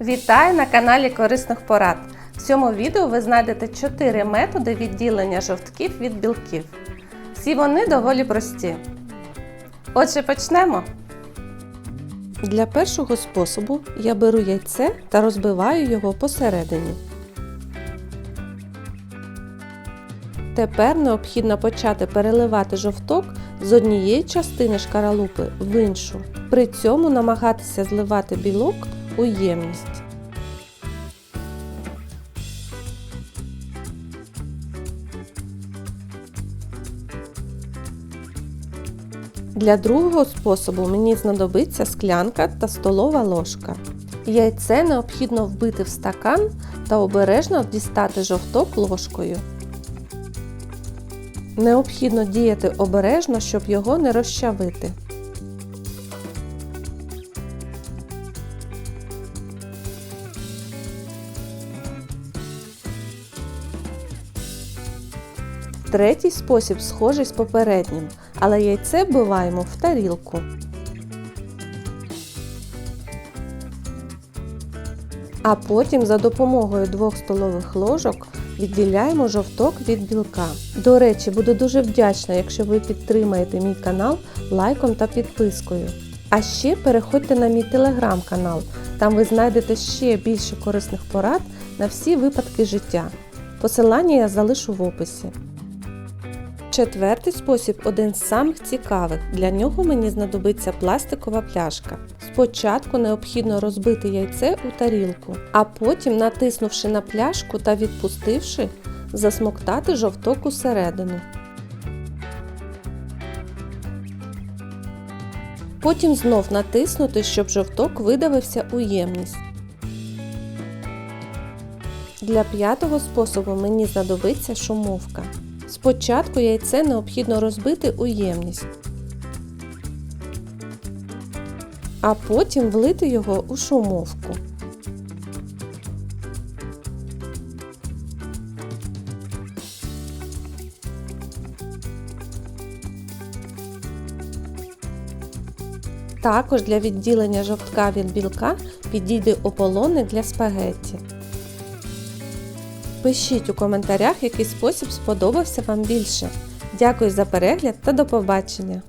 Вітаю на каналі Корисних порад. В цьому відео ви знайдете 4 методи відділення жовтків від білків. Всі вони доволі прості. Отже, почнемо. Для першого способу я беру яйце та розбиваю його посередині. Тепер необхідно почати переливати жовток з однієї частини шкаралупи в іншу. При цьому намагатися зливати білок у ємність. Для другого способу мені знадобиться склянка та столова ложка. Яйце необхідно вбити в стакан та обережно дістати жовток ложкою. Необхідно діяти обережно, щоб його не розчавити. Третій спосіб схожий з попереднім, але яйце вбиваємо в тарілку. А потім за допомогою двох столових ложок відділяємо жовток від білка. До речі, буду дуже вдячна, якщо ви підтримаєте мій канал лайком та підпискою. А ще переходьте на мій телеграм-канал, там ви знайдете ще більше корисних порад на всі випадки життя. Посилання я залишу в описі. Четвертий спосіб один з самих цікавих. Для нього мені знадобиться пластикова пляшка. Спочатку необхідно розбити яйце у тарілку, а потім, натиснувши на пляшку та відпустивши, засмоктати жовток усередину. Потім знов натиснути, щоб жовток видавився у ємність. Для п'ятого способу мені знадобиться шумовка. Спочатку яйце необхідно розбити у ємність, а потім влити його у шумовку. Також для відділення жовтка від білка підійде ополоник для спагетті. Пишіть у коментарях, який спосіб сподобався вам більше. Дякую за перегляд та до побачення!